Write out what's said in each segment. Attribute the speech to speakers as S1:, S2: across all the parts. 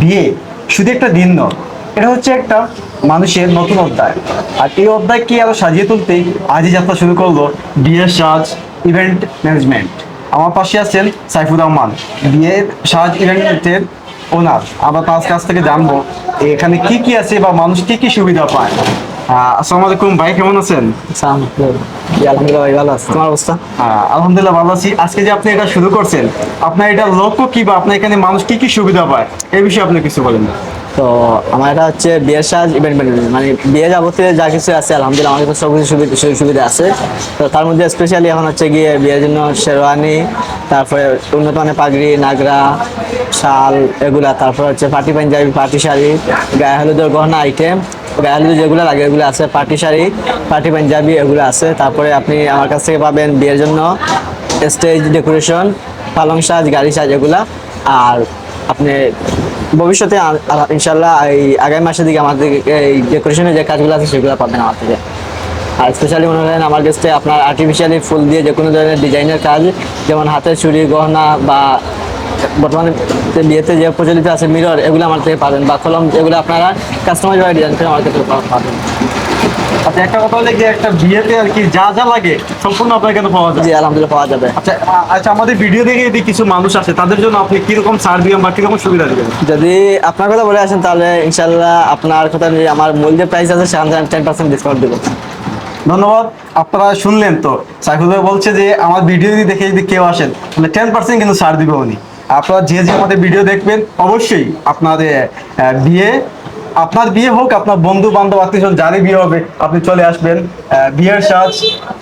S1: বিয়ে, শুধু একটা দিন নয়, এটা হচ্ছে একটা মানুষের নতুন অধ্যায়। আর এই অধ্যায়কে আরও সাজিয়ে তুলতে আজই যাত্রা শুরু করল বিয়ের সাজ ইভেন্ট ম্যানেজমেন্ট। আমার পাশে আছেন সাইফুর রহমান, বিয়ের সাজ ইভেন্টের ওনার। আমরা তার কাছ থেকে জানব এখানে কি কি আছে বা মানুষ কি কি সুবিধা পায়। আসসালামু আলাইকুম ভাই কেমন আছেন?
S2: আলহামদুলিল্লাহ ভাই ভালো আছে। তোমার অবস্থা?
S1: আলহামদুলিল্লাহ ভালো আছি। আজকে যে আপনি এটা শুরু করছেন আপনার এটা লক্ষ্য কি বা আপনার এখানে মানুষ কি কি সুবিধা পায়? এই বিষয়ে আপনি কিছু বলেন।
S2: তো আমার এটা হচ্ছে বিয়ের সাজ ইভেন্ট ম্যানেজমেন্ট মানে বিয়ে যাবতীয় যা কিছু আছে আলহামদুলিল্লাহ আমার কাছে সব কিছু সুবিধা সুবিধা আছে। তো তার মধ্যে স্পেশালি এখন হচ্ছে গিয়ে বিয়ের জন্য শেরওয়ানি তারপরে উন্নত মানের পাগড়ি নাগরা শাল এগুলা তারপর হচ্ছে পার্টি পাঞ্জাবি পার্টি শাড়ি গায়ে হলুদের গহনা আইটেম গায়ে হলুদ যেগুলো লাগে, এগুলো আছে, পার্টি শাড়ি, পার্টি পাঞ্জাবি, এগুলো আছে। তারপরে আপনি আমার কাছ থেকে পাবেন বিয়ের জন্য স্টেজ ডেকোরেশন, পালং সাজ গাড়ি সাজ এগুলা। আর আপনি ভবিষ্যতে ইনশাল্লাহ এই আগামী মাসের দিকে আমাদের এই ডেকোরেশনের যে কাজগুলো আছে, সেগুলো পাবেন আমার থেকে। আর স্পেশালি মনে করেন আমার কাছে আপনার আর্টিফিশিয়ালি ফুল দিয়ে যে কোনো ধরনের ডিজাইনের কাজ, যেমন হাতের চুড়ি, গহনা বা বর্তমানে যে বিয়েতে যে প্রচলিত আছে মিরর এগুলো আমার থেকে পাবেন। বা কলম এগুলো আপনারা কাস্টমাইজ ভাবে ডিজাইন করে আমার থেকে পাবেন।
S1: আচ্ছা একটা কথা হলে যে একটা বিয়েতে আর কি যা যা লাগে সম্পূর্ণ আপনার পাওয়া যায়
S2: জি আলহামদুলিল্লাহ পাওয়া যাবে।
S1: আচ্ছা আচ্ছা আমাদের ভিডিও দেখে যদি কিছু মানুষ আসে তাদের জন্য আপনি কীরকম ছাড় দিবেন বা কীরকম সুবিধা দিবেন?
S2: যদি আপনার কথা বলে আসেন তাহলে ইনশাল্লাহ আপনার কথা নিয়ে আমার মূল যে প্রাইস আছে সেখান থেকে টেন পার্সেন্ট ডিসকাউন্ট দেবো।
S1: ধন্যবাদ। আপনারা শুনলেন তো সাইফুল ভাই বলছে যে আমার ভিডিও যদি দেখে যদি কেউ আসেন তাহলে টেন পার্সেন্ট কিন্তু ছাড় দিবে উনি। আপনারা যে যে আমাদের ভিডিও দেখবেন অবশ্যই আপনাদের বিয়ে আপনার বিয়ে হোক আপনার বন্ধু বান্ধব আত্মীয় স্বজন যারই বিয়ে হবে আপনি চলে আসবেন বিয়ের সাজ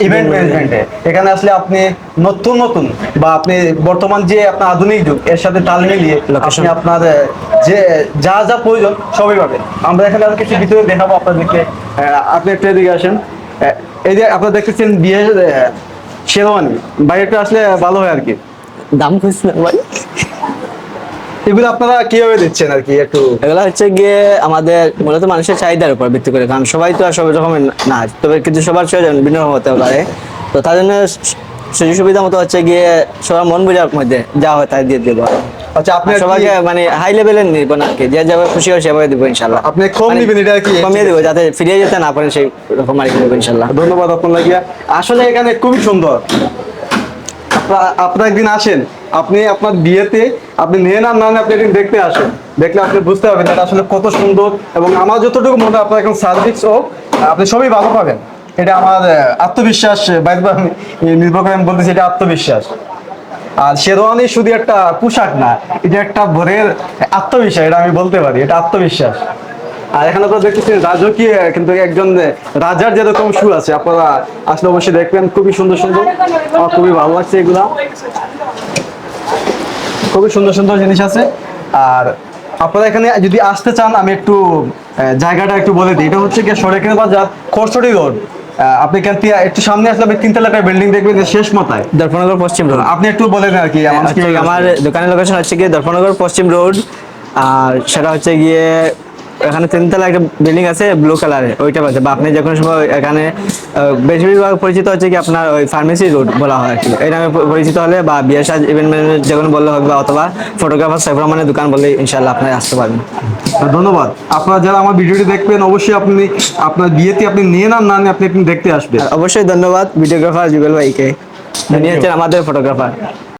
S1: ইভেন্ট ম্যানেজমেন্টে এখানে আসলে আপনি নতুন নতুন বা আপনি বর্তমান যে আপনার আধুনিক যুগ এর সাথে তাল মিলিয়ে. আপনি আপনার যে যা যা প্রয়োজন সবই পাবেন। আমরা এখানে আরও কিছু ভিতরে দেখাবো আপনাদেরকে আপনি একটু এদিকে আসেন। এই যে আপনারা দেখতেছেন বিয়ের শেরওয়ানি। বাইরেটা আসলে ভালো হয় আর কি।
S2: দাম খুঁজছে ভাই?
S1: এগুলো আপনারা কীভাবে দিচ্ছেন আর কি? একটু
S2: এগুলো হচ্ছে গিয়ে আমাদের মূলত মানুষের চাহিদার উপর ভিত্তি করে কারণ সবাই তো আর সব রকমের না তবে কিন্তু সবার প্রয়োজন ভিন্ন রকম হতে পারে তো তার জন্য সুযোগ সুবিধা মতো হচ্ছে গিয়ে সবার মন বোঝার মধ্যে যা হয় তাই দিয়ে দেবো।
S1: আচ্ছা আপনি
S2: সবাইকে মানে হাই লেভেলের নিব না কি যে যাবে খুশি হয় সেভাবে দেবো ইনশাল্লাহ।
S1: আপনি কম
S2: মানে
S1: নিবেন এটা কি?
S2: কমিয়ে দেবো যাতে ফিরিয়ে যেতে না পারেন সেই রকম আর কি দেবো ইনশাল্লাহ।
S1: ধন্যবাদ আপনার লাগিয়া। আসলে এখানে খুবই সুন্দর। আপনারা একদিন আসেন, আপনি আপনার বিয়েতে, আপনি নেন আর না আপনি একদিন দেখতে আসেন। দেখলে আপনি বুঝতে পারবেন এটা আসলে কত সুন্দর এবং আমার যতটুকু মনে হয় আপনার এখন সার্ভিস ও আপনি সবই ভালো পাবেন। এটা আমার আত্মবিশ্বাস নির্ভর করে আমি বলতেছি এটা আত্মবিশ্বাস। আর শেরওয়ানি শুধু একটা পোশাক না, এটা একটা ভোরের আত্মবিশ্বাস, এটা আমি বলতে পারি, এটা আত্মবিশ্বাস। আর এখানে আপনারা দেখতেছেন রাজকীয় কিন্তু একজন রাজার যেরকম শু আছে আপনারা আসলে অবশ্যই দেখবেন খুবই সুন্দর সুন্দর। আমার খুবই ভালো লাগছে এগুলা। খুবই সুন্দর সুন্দর জিনিস আছে। আর আপনারা এখানে যদি আসতে চান আমি একটু জায়গাটা একটু বলে দিই। এটা হচ্ছে কি সরেকেন বাজার খরচটি রোড। আপনি থেকে একটু সামনে আসলে আপনি তিনতলা একটা বিল্ডিং দেখবেন শেষ মাথায়।
S2: দর্পণনগর পশ্চিম রোড।
S1: আপনি একটু বলে দেন আর কি আমার
S2: গিয়ে আমার দোকানের লোকেশন হচ্ছে গিয়ে দর্পণনগর পশ্চিম রোড। আর সেটা হচ্ছে গিয়ে এখানে তিনতলা একটা বিল্ডিং আছে ব্লু কালারের ওইটা পাচ্ছে বা আপনি যে কোনো সময় এখানে বেশিরভাগ পরিচিত হচ্ছে কি আপনার ওই ফার্মেসি রোড বলা হয় কি। এই নামে পরিচিত হলে বা বিয়ের সাজ ইভেন্ট ম্যানেজার যে কোনো বললে হবে বা অথবা ফটোগ্রাফার সাইফ রহমানের দোকান বললে ইনশাল্লাহ আপনারা আসতে পারবেন।
S1: ধন্যবাদ। আপনারা যারা আমার ভিডিওটি দেখবেন অবশ্যই আপনি আপনার বিয়েতে আপনি নিয়ে না না আপনি একদিন দেখতে আসবেন।
S2: অবশ্যই ধন্যবাদ ভিডিওগ্রাফার জুবেল ভাইকে। হচ্ছেন আমাদের ফটোগ্রাফার